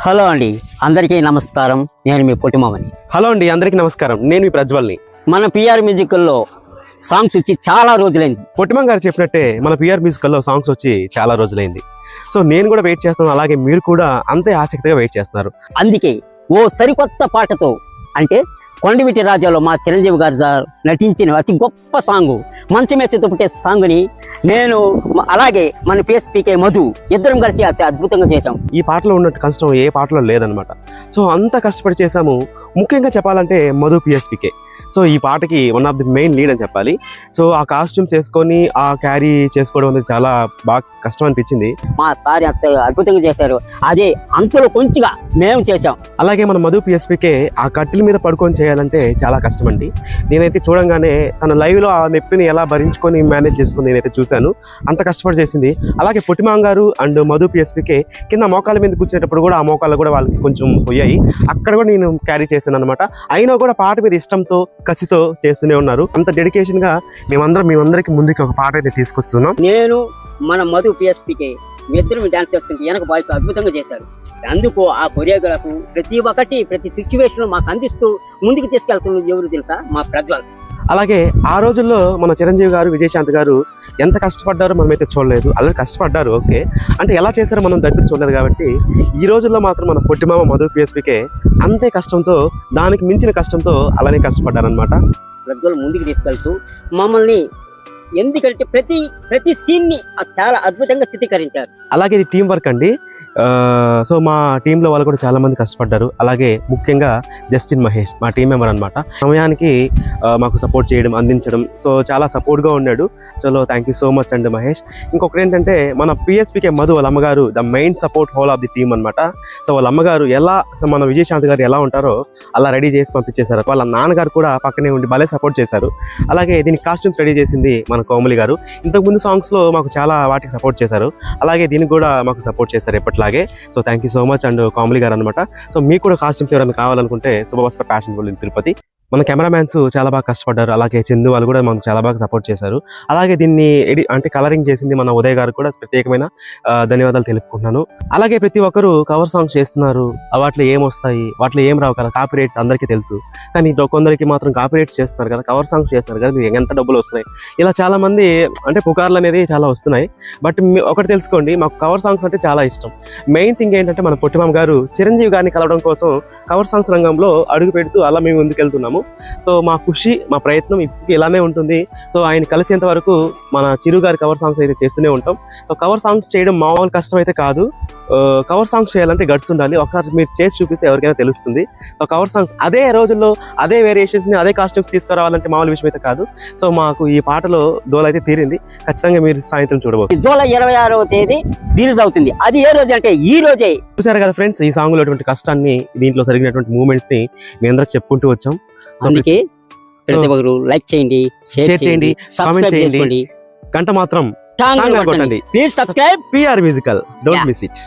Hello అండి అందరికీ నమస్కారం. నేను మీ పొట్టిమామని. హలో అండి అందరికీ నమస్కారం. నేను మీ ప్రజ్వల్ని. మన పిఆర్ మ్యూజిక్లో సాంగ్స్ వచ్చి చాలా రోజులైంది. పొట్టిమం గారు చెప్పినట్టే మన పిఆర్ మ్యూజికల్లో సాంగ్స్ వచ్చి చాలా రోజులైంది. సో నేను కూడా వెయిట్ చేస్తున్నాను అలాగే మీరు కూడా అంతే ఆసక్తిగా వెయిట్ చేస్తున్నారు. అందుకే ఓ సరికొత్త పాటతో అంటే కొండవిటి రాజాలో మా చిరంజీవి గారు సార్ నటించిన అతి గొప్ప సాంగ్. మంచమేసి పుట్టే సాంగ్ని నేను అలాగే మన పిఎస్పీకే మధు ఇద్దరం కలిసి అతి అద్భుతంగా చేశాం. ఈ పాటలో ఉన్నట్టు కష్టం ఏ పాటలో లేదనమాట. సో అంత కష్టపడి చేశాము. ముఖ్యంగా చెప్పాలంటే మధు పిఎస్పికే సో ఈ పాటకి one of the main lead అని చెప్పాలి. సో ఆ కాస్ట్యూమ్స్ వేసుకొని ఆ క్యారీ చేసుకోవడం అనేది చాలా బాగా కష్టం అనిపించింది. మా సార్ అద్భుతంగా చేశారు. అదే అంతలో కొంచెంగా మేము చేశాం. అలాగే మన మధు పిఎస్పికే ఆ కట్టెల మీద పడుకొని చేయాలంటే చాలా కష్టం అండి నేనైతే చూడంగానే తన లైవ్లో ఆ నొప్పిని ఎలా భరించుకొని మేనేజ్ చేసుకుని నేనైతే చూశాను. అంత కష్టపడి చేసింది. అలాగే పొట్టిమాంగ్ గారు అండ్ మధు పిఎస్పికే కింద మోకాల మీద కూర్చునేటప్పుడు కూడా ఆ మోకాలు కూడా వాళ్ళకి కొంచెం పోయాయి. అక్కడ కూడా నేను క్యారీ చేశాను అనమాట అయినా కూడా పాట మీద ఇష్టంతో కసితో చేస్తూనే ఉన్నారు. అంత డెడికేషన్గా మేమందరం మేమందరికి ముందుకి ఒక పాట అయితే తీసుకొస్తున్నాం. నేను మన మధు పిఎస్పికి మీ ఇద్దరు డాన్స్ చేస్తుంటే వెనక బాయ్స్ అద్భుతంగా చేశారు. అందుకు ఆ కొరియోగ్రాఫ్ ప్రతి ఒక్కటి ప్రతి సిచ్యువేషన్ మాకు అందిస్తూ ముందుకు తీసుకెళ్తున్నది ఎవరు తెలుసా? మా ప్రజ్వల్. అలాగే ఆ రోజుల్లో మన చిరంజీవి గారు విజయశాంత్ గారు ఎంత కష్టపడ్డారో మనమైతే చూడలేదు. అలాగే కష్టపడ్డారు ఓకే. అంటే ఎలా చేశారో మనం దగ్గర చూడలేదు కాబట్టి ఈ రోజుల్లో మాత్రం మన పొట్టిమామ మధు పిఎస్పికే అంతే కష్టంతో దానికి మించిన కష్టంతో అలానే కష్టపడ్డారనమాట ప్రజ్వల్ ముందుకు తీసుకెళ్తూ మమ్మల్ని ఎందుకంటే ప్రతి ప్రతి సీన్ని చాలా అద్భుతంగా చిత్రీకరించారు. అలాగే ఇది టీం వర్క్ అండి. సో మా టీంలో వాళ్ళు కూడా చాలామంది కష్టపడ్డారు. అలాగే ముఖ్యంగా జస్టిన్ మహేష్ మా టీం మెంబర్ అనమాట సమయానికి మాకు సపోర్ట్ చేయడం అందించడం. సో చాలా సపోర్ట్గా ఉన్నాడు. చలో థ్యాంక్ యూ సో మచ్ అండి మహేష్. ఇంకొకటి ఏంటంటే మన పిఎస్పికే మధు వాళ్ళ అమ్మగారు the main support whole of the team అనమాట సో వాళ్ళ అమ్మగారు ఎలా సో మన విజయశాంత్ గారు ఎలా ఉంటారో అలా రెడీ చేసి పంపించేశారు. వాళ్ళ నాన్నగారు కూడా పక్కనే ఉండి భలే సపోర్ట్ చేశారు. అలాగే దీనికి కాస్ట్యూమ్స్ రెడీ చేసింది మన కోమలి గారు. ఇంతకుముందు సాంగ్స్లో మాకు చాలా వాటికి సపోర్ట్ చేశారు. అలాగే దీనికి కూడా మాకు సపోర్ట్ చేశారు ఎప్పట్లా అలాగే. So thank you so much and Kamali గారు అనమాట సో మీకు కూడా కాస్ట్యూమ్స్ ఎవరైనా కావాలనుకుంటే Subhavastra fashion world in Tirupati. మన కెమెరామ్యాన్స్ చాలా బాగా కష్టపడ్డారు. అలాగే చందు వాళ్ళు కూడా మనకు చాలా బాగా సపోర్ట్ చేశారు. అలాగే దీన్ని ఎడి అంటే కలరింగ్ చేసింది మన ఉదయ్ గారు కూడా ప్రత్యేకమైన ధన్యవాదాలు తెలుపుకుంటున్నాను. అలాగే ప్రతి ఒక్కరు కవర్ సాంగ్స్ చేస్తున్నారు. వాటిలో ఏం వస్తాయి? వాటిలో ఏం రావు కదా? కాపీ రేట్స్ అందరికీ తెలుసు. కానీ కొందరికి మాత్రం కాపీ రేట్స్ చేస్తున్నారు కదా? కవర్ సాంగ్స్ చేస్తున్నారు కదా? మీకు ఎంత డబ్బులు వస్తున్నాయి? ఇలా చాలా మంది అంటే పుకార్లు అనేది చాలా వస్తున్నాయి. బట్ ఒకటి తెలుసుకోండి మాకు కవర్ సాంగ్స్ అంటే చాలా ఇష్టం. మెయిన్ థింగ్ ఏంటంటే మన పొట్టిమామ గారు చిరంజీవి గారిని కలవడం కోసం కవర్ సాంగ్స్ రంగంలో అడుగు పెడుతూ అలా మేము ముందుకెళ్తున్నాము. సో మా ఖుషి మా ప్రయత్నం ఇప్పుడు ఇలానే ఉంటుంది. సో ఆయన కలిసేంత వరకు మన చిరు గారి కవర్ సాంగ్స్ అయితే చేస్తూనే ఉంటాం. సో కవర్ సాంగ్స్ చేయడం మామూలు కష్టం అయితే కాదు. కవర్ సాంగ్స్ చేయాలంటే గట్స్ ఉండాలి. ఒకసారి మీరు చేసి చూపిస్తే ఎవరికైనా తెలుస్తుంది. కవర్ సాంగ్స్ అదే రోజుల్లో అదే వేరియేషన్స్ని అదే కాస్ట్యూమ్స్ తీసుకురావాలంటే మామూలు విషయం అయితే కాదు. సో మాకు ఈ పాటలో దోలైతే తీరింది. ఖచ్చితంగా మీరు సాయంత్రం చూడవచ్చు జూలై ఇరవై ఆరవ తేదీ రిలీజ్ అవుతుంది. అది ఏ రోజు అంటే ఈ రోజే. చూసారు కదా ఫ్రెండ్స్ ఈ సాంగ్లో అటువంటి కష్టాన్ని దీంట్లో జరిగినటువంటి మూమెంట్స్ని మీ అందరికి చెప్పుకుంటూ వచ్చాం. సో అందుకే ప్రతి ఒక్కరు లైక్ చేయండి షేర్ చేయండి, comment చేయండి. గంట మాత్రం కొట్టండి. Please subscribe PR musical don't. Miss it